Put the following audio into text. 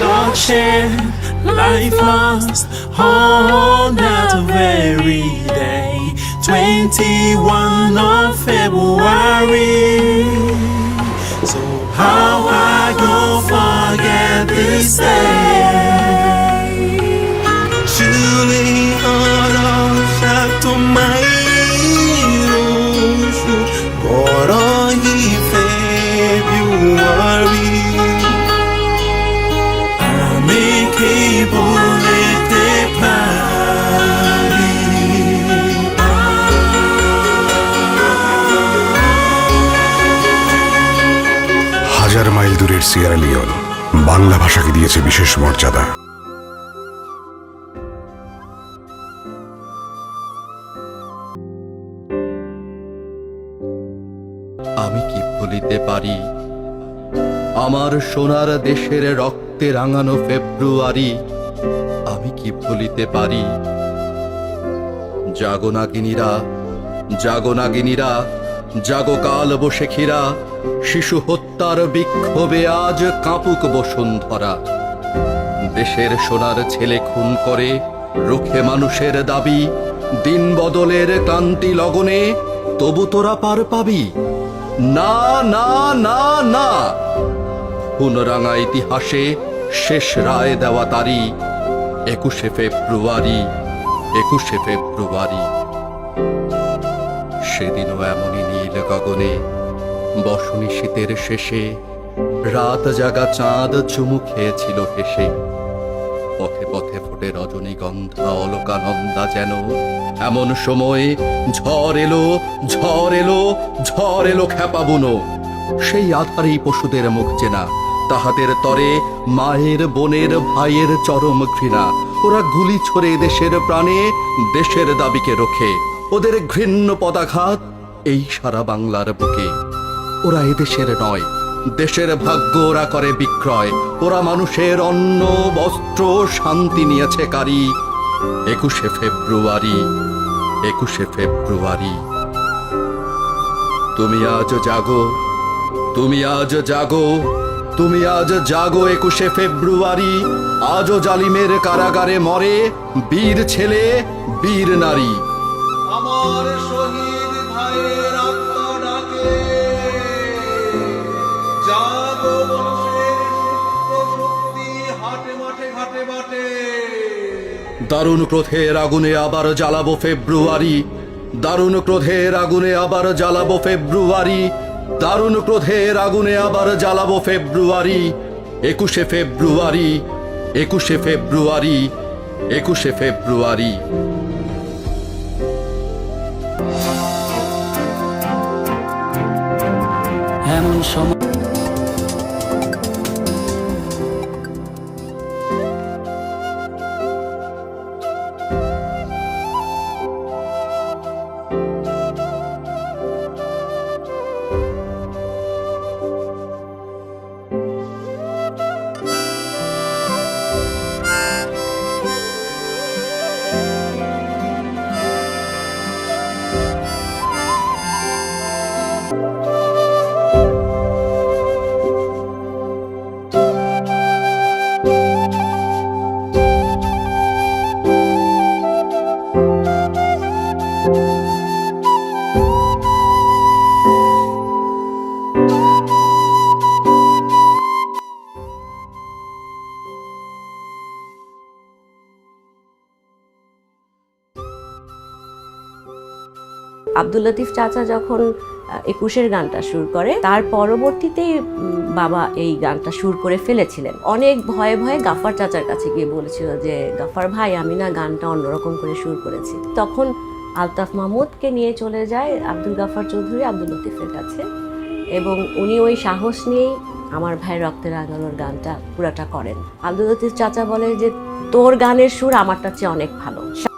bloodshed, life lost on that very day, 21 of February. So how I go forget this day? বলতে পারি। হাজার mile দূরের সিয়ারা Leone Bangla ভাষাকে দিয়েছে বিশেষ মর্যাদা। আমি কি ভুলিতে পারি? আমার সোনার দেশের রক্তে রাঙানো ফেব্রুয়ারি আমি কি ভুলিতে পারি? জাগনাগিনীরা জাগনাগিনীরা জাগো কাল বসেখিরা শিশু হত্যার বিক্ষোভে আজ কাঁপুক বসুন্ধরা। দেশের সোনার ছেলে খুন করে রুখে মানুষের দাবি, দিন বদলের ক্লান্তি লগনে তবু তোরা পার পাবি। না না না না। খুনরাঙা ইতিহাসে শেষ রায় দেওয়া তারি একুশে ফেব্রুয়ারি একুশে ফেব্রুয়ারি। সেদিনও এমনই নীল গগনে, বসনী শীতের শেষে, রাত জাগা চাঁদ চুমু খেয়েছিল হেসে। পথে পথে ফোটে রজনীগন্ধা, অলকানন্দা যেন, এমন সময় ঝড় এলো ঝড় এলো ঝড় এলো খ্যাপা সেই আধারেই পশুদের মুখ চেনা তাহাদের তরে মায়ের, বোনের, ভাইয়ের চরম ঘৃণা। ওরা গুলি ছড়ে দেশের প্রাণে, দেশের দাবিকে রোখে। ওদের ঘৃণ্য পদাঘাত এই সারা বাংলার বুকে। ওরা এদেশের নয়, দেশের ভাগ্য ওরা করে বিক্রয়। ওরা মানুষের অন্ন, বস্ত্র, শান্তি নিয়েছে কারি। একুশে ফেব্রুয়ারি একুশে ফেব্রুয়ারি। তুমি আজ জাগো, তুমি আজ জাগো। তুমি আজ জাগো একুশে ফেব্রুয়ারি আজও জালিমের কারাগারে মরে বীর ছেলে বীর নারী। আমার শহীদ ভাইয়ের আত্মা ডাকে জাগো মানুষের সুপ্ত শক্তি হাটে মাঠে ঘাটে বাটে দারুণ ক্রোধের আগুনে আবার জ্বালাবো ফেব্রুয়ারি দারুণ ক্রোধের আগুনে আবার জ্বালাবো ফেব্রুয়ারি দারুণ ক্রোধের আগুনে আবার জ্বালাবো ফেব্রুয়ারি একুশে ফেব্রুয়ারি একুশে ফেব্রুয়ারি একুশে ফেব্রুয়ারি। এমন সময় আব্দুল লতিফ চাচা যখন একুশের গানটা সুর করে, তার পরবর্তীতেই বাবা এই গানটা সুর করে ফেলেছিলেন। অনেক ভয়ে ভয়ে গাফার চাচার কাছে গিয়ে বলেছিল যে, গাফার ভাই, আমি না গানটা অন্যরকম করে সুর করেছি। তখন আলতাফ মাহমুদকে নিয়ে চলে যায় আব্দুল গাফার চৌধুরী আব্দুল লতিফের কাছে এবং উনি ওই সাহস নিয়েই আমার ভাই রক্তের রাঙানোর গানটা পুরাটা করেন। আব্দুল লতিফ চাচা বলে যে, তোর গানের সুর আমারটার চেয়ে অনেক ভালো।